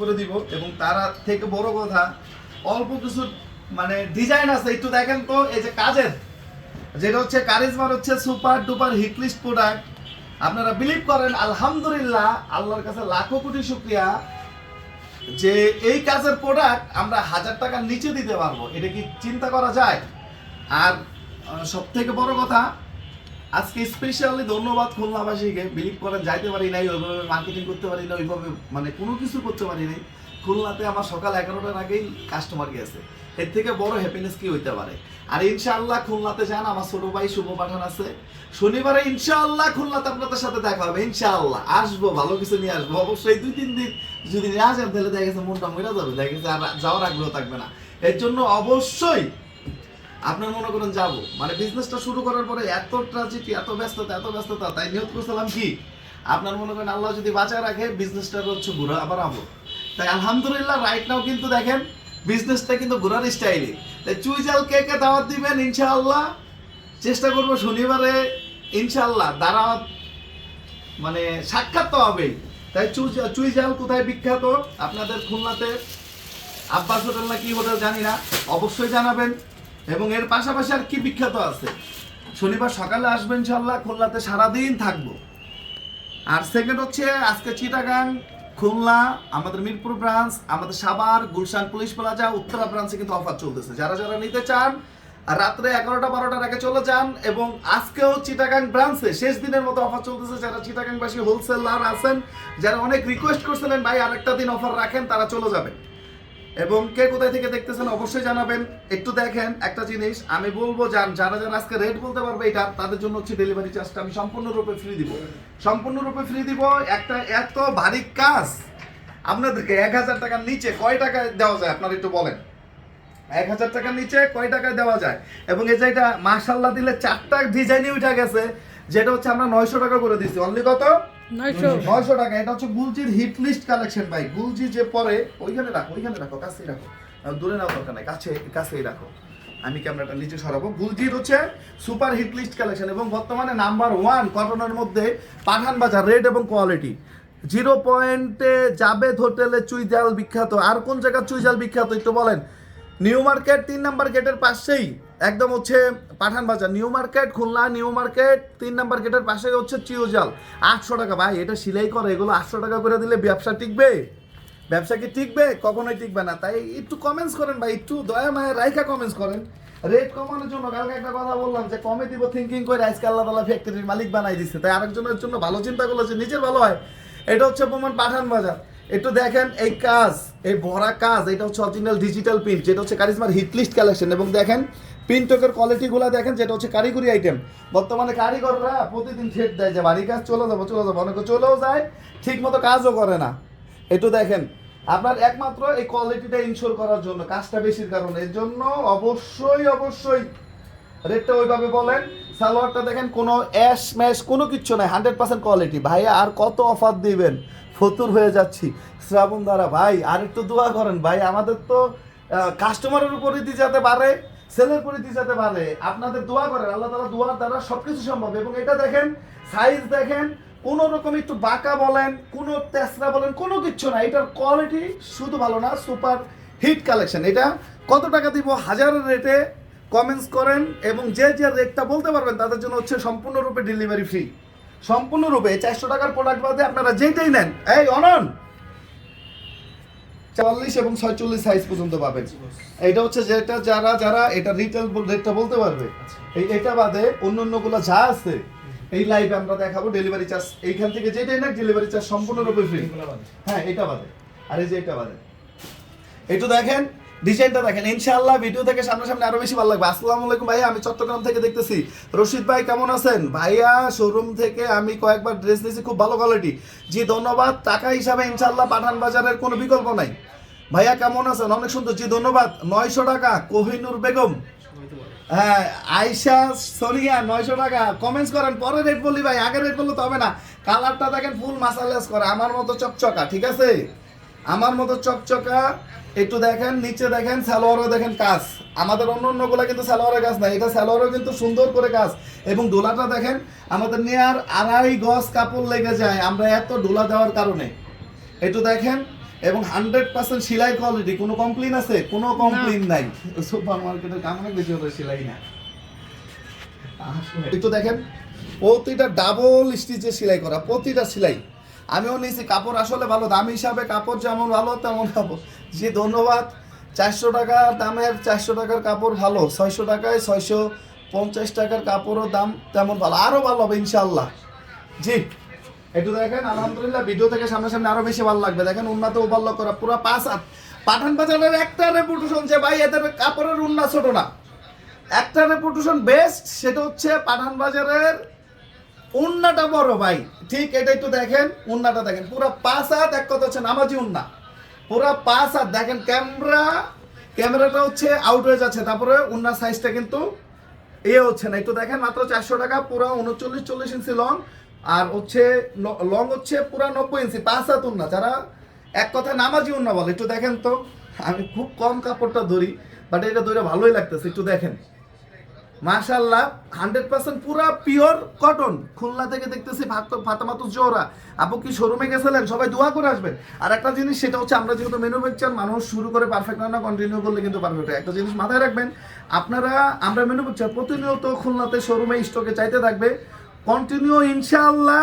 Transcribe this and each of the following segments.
করে দিব এবং তারা থেকে বড় কথা, অল্প কিছু মানে ডিজাইন আছে, একটু দেখেন তো, এই যে কাজের, যেটা হচ্ছে কারিজমার হচ্ছে super duper hit list product আপনারা বিলিভ করেন, আলহামদুলিল্লাহ, আল্লাহর কাছে লাখো কোটি শুক্রিয়া যে এই কাজের প্রোডাক্ট আমরা হাজার টাকার নিচে দিতে পারব। এটা কি চিন্তা করা যায়? আর সব থেকে বড় কথা আজকে স্পেশালি ধন্যবাদ খুলনাবাসীকে। বিলিভ করেন, যাইতে পারি নাই, ওইভাবে মার্কেটিং করতে পারি না ওইভাবে মানে কোনো কিছু করতে পারি নাই। খুলনাতে আমার সকাল এগারোটার আগেই কাস্টমার গেছে এর থেকে বড় হ্যাপিনেস কি হইতে পারে? আর ইনশাআল্লাহ খুলনাতে যান, আমার ছোট ভাই শুভ পাঠান আছে। শনিবারে ইনশাআল্লাহ খুলনাতে আপনাদের সাথে দেখা হবে, ইনশাআল্লাহ। আসব, ভালো কিছু নিয়ে আসব। অবশ্যই দুই, তিন দিন যদি নিয়ে আসেন তাহলে দেখা গেছে মনটা মরে যাবে, দেখা গেছে আর যাওয়ার আগ্রহ থাকবে না। এর জন্য অবশ্যই আপনার মনে করেন যাব। মানে বিজনেসটা শুরু করার পরে এত ট্রাজেডি এত ব্যস্ততা এত ব্যস্ততা, তাই নিয়ত করছিলাম কি? আপনার মনে করেন আল্লাহ যদি বাঁচায় রাখে বিজনেসটা হচ্ছে ঘুরা আবার আবো তাই আলহামদুলিল্লাহ রাইট নাও কিন্তু দেখেন বিজনেসটা কিন্তু ঘোরার স্টাইলে তাই চুইজাল কে কে দাওয়াত দিবেন, ইনশাআল্লাহ? চেষ্টা করব শনিবারে, ইনশাআল্লাহ দাঁড়াত মানে সাক্ষাৎ তো হবেই। তাই চুই- চুইজাল কোথায় বিখ্যাত? আপনাদের খুলনাতে। আব্বাস হোটেল না কি হোটেল জানি না। অবশ্যই জানাবেন। এবং এর পাশাপাশি আর কি বিখ্যাত আছে? শনিবার সকালে আসবেন ইনশাল্লাহ খুলনাতে সারাদিন থাকব। আর সেকেন্ড হচ্ছে আজকে চিটাগাং, খুলনা, আমাদের মিরপুর ব্রাঞ্চ আমাদের সাভার, গুলশান পুলিশ প্লাজা, উত্তরা ব্রাঞ্চে কিন্তু অফার চলতেছে। যারা যারা নিতে চান, রাত্রে এগারোটা বারোটার আগে চলে যান এবং আজকেও চিটাগাং ব্রাঞ্চে শেষ দিনের মতো অফার চলতেছে। যারা চিটাগাংবাসী হোলসেলার আছেন, যারা অনেক রিকোয়েস্ট করছিলেন, ভাই, আরেকটা দিন অফার রাখেন, তারা চলে যাবেন। এবং কে কোথায় থেকে দেখতেছেন অবশ্যই জানাবেন। একটু দেখেন একটা জিনিস, আমি বলব যান, যারা যারা আজকে রেট বলতে পারবে এটা, তাদের জন্য হচ্ছে ডেলিভারি চার্জটা আমি সম্পূর্ণরূপে ফ্রি দিব। সম্পূর্ণরূপে ফ্রি দিব, একটা এত ভারী কাজ। আপনাদেরকে এক হাজার টাকার নিচে কয় টাকায় দেওয়া যায়, আপনারা একটু বলেন। এক হাজার টাকার নিচে কয় টাকায় দেওয়া যায়? এবং এই যে এটা মার্শাল্লাহ দিলে চারটা ডিজাইনই উঠে গেছে, যেটা হচ্ছে আমরা নয়শো টাকা করে দিচ্ছি অনলি কত? নয়শো। টাকা, এটা হচ্ছে গুলজির হিট লিস্ট কালেকশন ভাই। গুলজি যে পরে, ওইখানে রাখো ওইখানে রাখো, কাছেই রাখো। দূরে নাও দরকার নাই, কাছে, কাছেই রাখো। আমি ক্যামেরাটা নিচে সরাবো। গুলজির হচ্ছে সুপার হিট লিস্ট কালেকশন এবং বর্তমানে নাম্বার ওয়ান কটনের মধ্যে পাঠান বাজার রেট এবং কোয়ালিটি জিরো পয়েন্টে জাবেদ হোটেলে চুইজাল বিখ্যাত। আর কোন জায়গার চুইজাল বিখ্যাত, একটু বলেন? নিউ মার্কেট, তিন নাম্বার গেটের পাশেই। একদম হচ্ছে Pathan Bazar, new market, Khulna, new market, তিন নাম্বার গেটের পাশে হচ্ছে চিউজাল আটশো টাকা, ভাই, এটা সিলাই করে, এগুলো আটশো টাকা করে দিলে ব্যবসা টিকবে? ব্যবসা কি টিকবে? কখনোই টিকবে না। তাই একটু কমেন্টস করেন ভাই, একটু দয়া মায়ের রাইখা কমেন্টস করেন। রেট কমানোর জন্য কালকে একটা কথা বললাম যে, কমে দিব থিঙ্কিং করে, আজকে আল্লাহ তালা ফ্যাক্টরির মালিক বানাই দিচ্ছে তাই আরেকজনের জন্য ভালো চিন্তা করল যে নিজের ভালো হয়। এটা হচ্ছে প্রমাণ পাঠান বাজার। একটু দেখেন এই কাজ, এই ভরা কাজ, এটা হচ্ছে অরিজিনাল ডিজিটাল প্রিন্ট যেটা হচ্ছে কারিজমার হিটলিস্ট কালেকশন এবং দেখেন প্রিন্টকের কোয়ালিটিগুলো দেখেন, যেটা হচ্ছে কারিগরি আইটেম বর্তমানে কারিগররা প্রতিদিন ঠেট দেয় যে বাড়ি কাজ চলে যাব চলে যাব। অনেকে চলেও যায় ঠিক মতো কাজও করে না। একটু দেখেন, আপনার একমাত্র এই কোয়ালিটিটা ইনশোর করার জন্য, কাজটা বেশির কারণে। এর জন্য অবশ্যই অবশ্যই রেটটা ওইভাবে বলেন, সালোয়ারটা দেখেন, কোনো অ্যাশ ম্যাশ কোনো কিচ্ছু নাই হান্ড্রেড পার্সেন্ট কোয়ালিটি ভাইয়া, আর কত অফার দিবেন? ফতুর হয়ে যাচ্ছি। শ্রাবণ দ্বারা ভাই আর একটু দোয়া করেন। ভাই, আমাদের তো কাস্টমারের উপরই যেতে পারে। সেলের দিয়ে যেতে পারে আপনাদের দোয়া করেন, আল্লাহ তালা দোয়ার দ্বারা সব কিছু সম্ভব। এবং এটা দেখেন সাইজ দেখেন, কোনো রকম একটু বাঁকা বলেন, কোনো তেসরা বলেন, কোনো কিচ্ছু না। এটার কোয়ালিটি শুধু ভালো না সুপার হিট কালেকশন এটা কত টাকা দিব? হাজারের রেটে কমেন্টস করেন এবং যে যে রেটটা বলতে পারবেন, তাদের জন্য হচ্ছে সম্পূর্ণরূপে ডেলিভারি ফ্রি সম্পূর্ণরূপে চারশো টাকার প্রোডাক্ট বাদে আপনারা যেটাই নেন, এই অনন! চল্লিশ এবং ছয়চল্লিশ সাইজ পর্যন্ত পাবেন। এটা হচ্ছে যেটা যারা যারা এটা রিটেল রেটটা বলতে পারবে। এই এটা বাদে অন্য অন্যগুলো যা আছে এই লাইভে আমরা দেখাবো ডেলিভারি চার্জ এইখান থেকে যেটাই না ডেলিভারি চার্জ সম্পূর্ণরূপে ফ্রি হ্যাঁ এটা বাদে। আর এই যে এটা বাদে। একটু দেখেন ডিজাইনটা দেখেন, ইনশাআল্লাহ ভিডিও থেকে সামনাসামনি আরও বেশি ভালো লাগবে। আসসালামু আলাইকুম ভাইয়া, আমি চট্টগ্রাম থেকে দেখতেছি। রশিদ ভাই, কেমন আছেন? ভাইয়া শোরুম থেকে আমি কয়েকবার ড্রেস নিয়েছি খুব ভালো কোয়ালিটি জি, ধন্যবাদ। টাকা হিসাবে ইনশাআল্লাহ পাঠান বাজারের কোনো বিকল্প নাই। ভাইয়া, কেমন আছেন? অনেক সুন্দর। জি, ধন্যবাদ। নয়শো টাকা, কোহিনুর বেগম। হ্যাঁ আয়শা, সোনিয়া, নয়শো টাকা। কমেন্টস করেন, পরে রেট বলি ভাই, আগে রেট বললে তো হবে না। কালারটা দেখেন ফুল মাসালেস করে, আমার মতো চকচকা, ঠিক আছে? আমার মতো চকচকা একটু দেখেন নিচে দেখেন সালোয়ারও দেখেন কাজ। আমাদের অন্য অন্যগুলো কিন্তু সালোয়ারের কাজ নাই এটা সালোয়ারও কিন্তু সুন্দর করে কাজ। এবং ডোলাটা দেখেন আমাদের নেয়ার আড়াই গজ কাপড় লেগে যায় আমরা এত ডোলা দেওয়ার কারণে। একটু দেখেন এবং হান্ড্রেড পার্সেন্ট সেলাই কোয়ালিটি কোনো কমপ্লেন আছে? কোনো কমপ্লেন নাই। সুপার মার্কেটের কাম অনেক বেশি হতো সেলাই না। একটু দেখেন প্রতিটা ডাবল স্টিচে সেলাই করা প্রতিটা সেলাই। আমিও নিয়েছি কাপড় আসলে ভালো, দাম হিসাবে কাপড় যেমন ভালো, তেমন কাপড় জি, ধন্যবাদ। চারশো টাকা দামের চারশো টাকার কাপড় ভালো, ছয়শো টাকায় ছয়শো পঞ্চাশ টাকার কাপড়ও দাম তেমন ভালো আরও ভালো হবে ইনশাল্লাহ জি, একটু দেখেন, আলহামদুলিল্লাহ ভিডিও থেকে সামনাসামনি আরও বেশি ভালো লাগবে। দেখেন উন্নত ওভারলক করা পুরো পাঁচ হাত। পাঠান বাজারের একটা রেপুটেশন যে ভাই, এদের কাপড়ের উন্না ছোট না। একটা রেপুটেশন বেস্ট সেটা হচ্ছে পাঠান বাজারের উন্নাটা বড় ভাই। ঠিক এটা একটু দেখেন, উন্নাটা দেখেন। পুরো পাঁচ হাত এক কথা হচ্ছে নামাজি উন্না। পুরো পাঁচ হাত দেখেন ক্যামেরা, ক্যামেরাটা হচ্ছে আউট হয়ে যাচ্ছে। তারপরে উন্নার সাইজটা কিন্তু এ হচ্ছে না। একটু দেখেন মাত্র চারশো টাকা, পুরো উনচল্লিশ, চল্লিশ ইঞ্চি লং আর হচ্ছে লং হচ্ছে পুরো নব্বই ইঞ্চি পাঁচ হাত উন্না, যারা এক কথা নামাজি উন্না বলে। একটু দেখেন তো, আমি খুব কম কাপড়টা ধরি বাট এটা ধরে ভালোই লাগতেছে। একটু দেখেন। মাশাল্লাহ হান্ড্রেড পার্সেন্ট পুরা পিওর কটন খুলনা থেকে দেখতেছি ফাতামাতু জোরা আপু কি শোরুমে গেছিলেন? সবাই দোয়া করে আসবেন। আর একটা জিনিস, সেটা হচ্ছে আমরা যেহেতু ম্যানুফ্যাকচার মানুষ শুরু করে পারফেক্ট না কন্টিনিউ করলে কিন্তু পারফেক্ট হয়। একটা জিনিস মাথায় রাখবেন, আপনারা, আমরা ম্যানুফ্যাকচার প্রতিনিয়ত খুলনাতে শোরুমে স্টকে চাইতে থাকবে। কন্টিনিউ ইনশাআল্লাহ,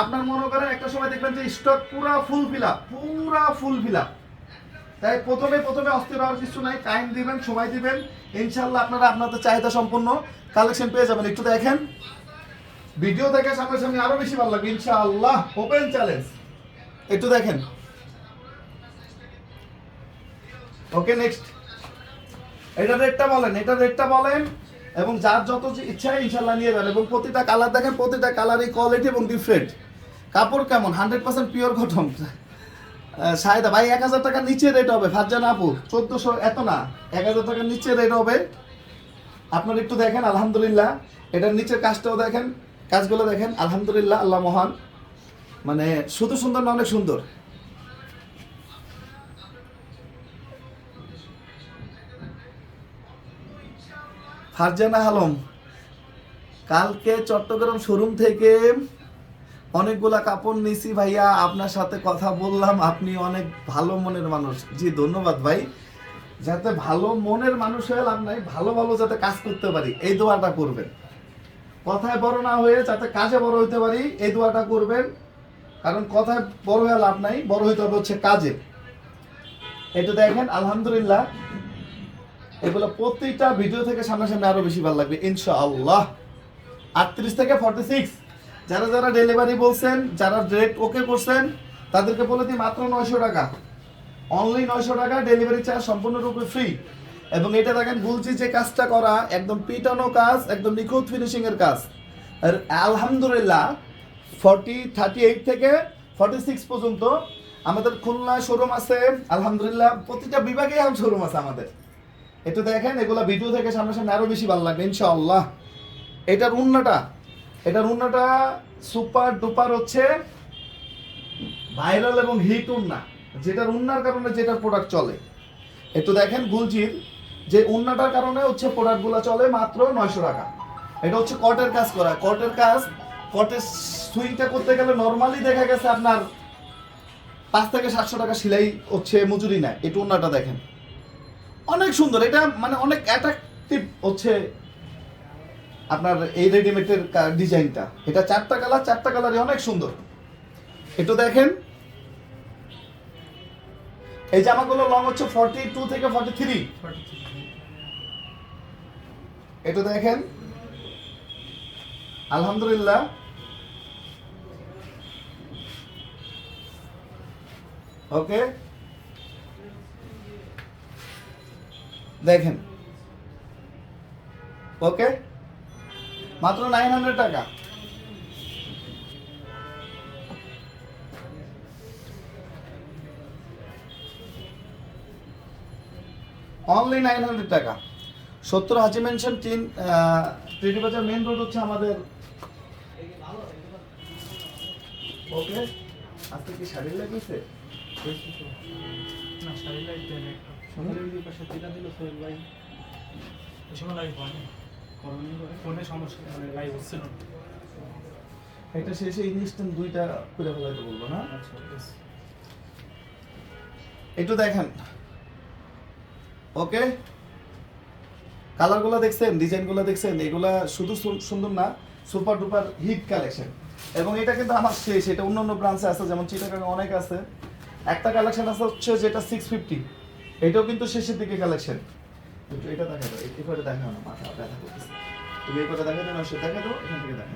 আপনার মনে করেন একটা সময় দেখবেন যে স্টক পুরা ফুল ফিল আপ পুরা ফুল ফিল আপ তাই প্রথমে প্রথমে অস্থির হওয়ার কিছু নাই। টাইম দিবেন, সময় দিবেন। ইনশাল্লাহ আপনারা আপনাদের চাহিদা সম্পন্ন কালেকশন পেয়ে যাবেন। একটু দেখেন। ভিডিও দেখে সামনাসামনি আরও বেশি ভালো লাগবে, ইনশাআল্লাহ। ওপেন চ্যালেঞ্জ একটু দেখেন। ওকে নেক্সট এটা রেটটা বলেন, এটা রেটটা বলেন। এবং যার যত ইচ্ছা ইনশাল্লাহ নিয়ে যান এবং প্রতিটা কালার দেখেন, প্রতিটা কালারই কোয়ালিটি এবং ডিফারেন্ট কাপড় কেমন? হান্ড্রেড পিওর কটন সাহেদা, ভাই, এক হাজার টাকার নিচে রেট হবে। ফারজান আপু, চোদ্দশো এত না, এক হাজার টাকার নিচে রেট হবে। আপনারা একটু দেখেন, আলহামদুলিল্লাহ। এটার নিচের কাজটাও দেখেন, কাজগুলো দেখেন, আলহামদুলিল্লাহ, আল্লাহ মহান। মানে শুধু সুন্দর না, অনেক সুন্দর। ফারজানা আলম, কালকে চট্টগ্রাম শোরুম থেকে অনেকগুলা কাপড় নিছি ভাইয়া, আপনার সাথে কথা বললাম, আপনি অনেক ভালো মনের মানুষ। জি, ধন্যবাদ ভাই। যাতে ভালো মনের মানুষ হয়ে লাভ নাই, ভালো ভালো যাতে কাজ করতে পারি, এই দোয়াটা করবেন। কথায় বড় না হয়ে যাতে কাজে বড় হইতে পারি, এই দোয়াটা করবেন। কারণ কথায় বড় হয়ে লাভ নাই, বড় হইতে হবে হচ্ছে কাজে। এটা দেখেন, আলহামদুলিল্লাহ। এগুলো প্রত্যেকটা ভিডিও থেকে সামনাসামনি আরও বেশি ভালো লাগবে, ইনশাআল্লাহ। আটত্রিশ থেকে ফর্টি সিক্স যারা যারা ডেলিভারি বলছেন, যারা ডিরেক্ট ওকে করছেন, তাদেরকে বলে দিই মাত্র নয়শো টাকা। অনলি নয়শো টাকা ডেলিভারি চার্জ সম্পূর্ণরূপে ফ্রি এবং এটা দেখেন, বলছি যে কাজটা করা একদম পিটানো কাজ, একদম নিখুঁত ফিনিশিংয়ের কাজ। আর আলহামদুলিল্লাহ ফর্টি থার্টি এইট থেকে ফর্টি সিক্স পর্যন্ত আমাদের খুলনা শোরুম আছে। আলহামদুলিল্লাহ, প্রতিটা বিভাগে শোরুম আছে আমাদের। একটু দেখেন, এগুলা ভিডিও থেকে সামনাসামনি আরও বেশি ভালো লাগবে, ইনশাআল্লাহ। এটার উন্নাটা এটার উন্নাটা সুপার ডুপার হচ্ছে ভাইরাল এবং হিট উন্না, যেটার উন্নার কারণে যেটার প্রোডাক্ট চলে। একটু দেখেন গুলজির, যে উন্নাটার কারণে হচ্ছে প্রোডাক্টগুলো চলে মাত্র নয়শো টাকা। এটা হচ্ছে কটের কাজ করা। কটের কাজ, কটের সুইংটা করতে গেলে নর্মালি দেখা গেছে আপনার পাঁচ থেকে সাতশো টাকা সেলাই হচ্ছে মজুরি নেয়। একটু উন্নাটা দেখেন। অনেক সুন্দর। এটা মানে অনেক অ্যাট্রাকটিভ হচ্ছে আপনার এই রেডিমেডের ডিজাইনটা এটা চারটা কালার চারটা কালারই অনেক সুন্দর। একটু দেখেন। এই জামাগুলো লং হচ্ছে ফর্টি টু থেকে ফর্টি থ্রি একটু দেখেন। আলহামদুলিল্লাহ। ওকে। দেখেন। ওকে। মাত্র নাইন হান্ড্রেড টাকা। অনলি নাইন হান্ড্রেড টাকা। সত্তর হাজি মেনশন তিন ট্রেডি বাজার মেন রোড হচ্ছে আমাদের। ওকে আজকে কি শাড়ি লাগিয়েছে না শাড়ি সকালের দিকে পাশে দিল সোহেল ভাই সময় ফোনে সমস্যা মানে লাইভ হচ্ছিল না। এটা শেষে ইনস্ট্যান্ট দুইটা করে ফেলাইতে বলব না? আচ্ছা একটু দেখেন। ওকে কালারগুলো দেখছেন ডিজাইনগুলো দেখছেন এগুলা শুধু সুন্দর না সুপার ডুপার হিট কালেকশন এবং এটা কিন্তু আমার শেষ এটা অন্য অন্য ব্রাঞ্চে আছে যেমন চিটাগাং অনেক আছে। একটা কালেকশন আছে হচ্ছে যেটা সিক্স ফিফটি এটাও কিন্তু শেষের দিকে কালেকশন এটা দেখা দাও এটা দেখা না, মাথা ব্যথা করতেছে। তুমি এই কথা দেখা দাও না সে দেখা দাও, এখান থেকে দেখা